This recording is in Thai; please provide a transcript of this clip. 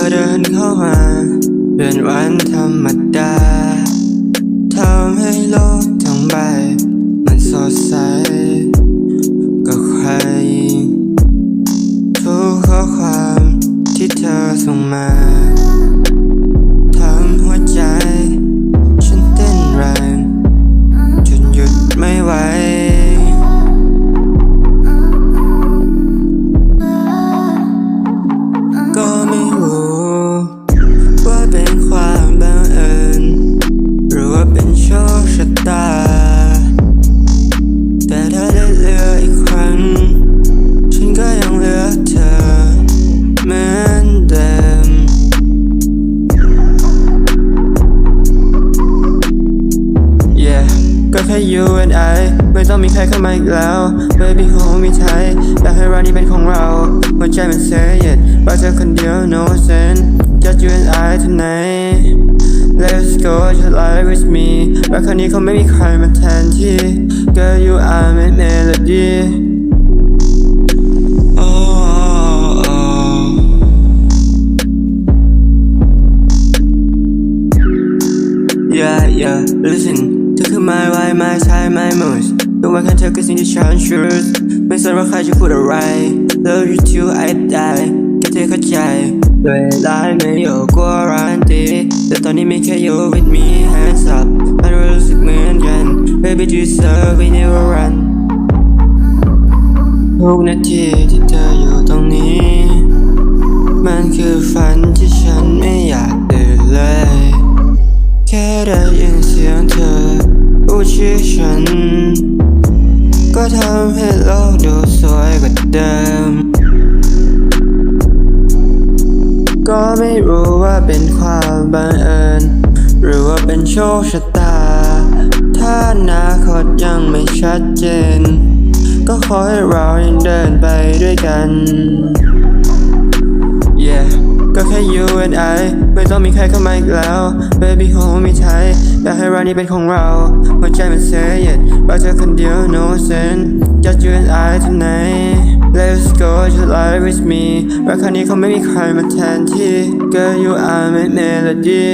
อเดินเข้ามาเป็นวันธรรมดาทำให้โลกทั้งใบ มันสดใสก็ใคร ทุกข้อความที่เธอส่งมา ก็แค่ you and I ไม่ต้องมีใครเข้ามาอีกแล้ว Baby คงมีไทยอยากให้ร้านนี้เป็นของเรา หัวใจมัน say it ว่าเธอคนเดียว no sense just you and I tonight Let's go just lie with me รักครั้งนี้คงไม่มีใครมาแทนที่ Girl you are my melody oh, oh. Yeah, yeah, listen เธอคือ my why my time my mood ทุกวันกันเธอคือสิ่งที่ฉัน choose ไม่สนว่าใครจะพูดอะไร Love you till I die แค่เธอเข้าใจด้วยลายไม่อยู่กว่ารันตีแต่ตอนนี้มีแค่ you with me hands up มันรู้สึกเหมือนกัน Baby do you serve we never run ทุกนาทีที่เธออยู่ตรงนี้ มันคือฝันที่ฉันไม่อยากตื่นเลย แค่ได้ยินเสียงเธอ ชื่อฉัน ก็ทำให้โลกดูสวยกว่าเดิม ก็ไม่รู้ว่าเป็นความบังเอิญ หรือว่าเป็นโชคชะตา ถ้าอนาคตยังไม่ชัดเจน ก็ขอให้เรายังเดินไปด้วยกัน ค่ you and I ไม่ต้องมีใครเข้ามาอีกแล้ว Baby hold me tight อยากให้ร้านนี้เป็นของเราหัวใจมัน say it รักเธอคนเดียว no sense just you and I tonight Let's go just lie with me รักครั้งนี้คงไม่มีใครมาแทนที่ Girl you are my melody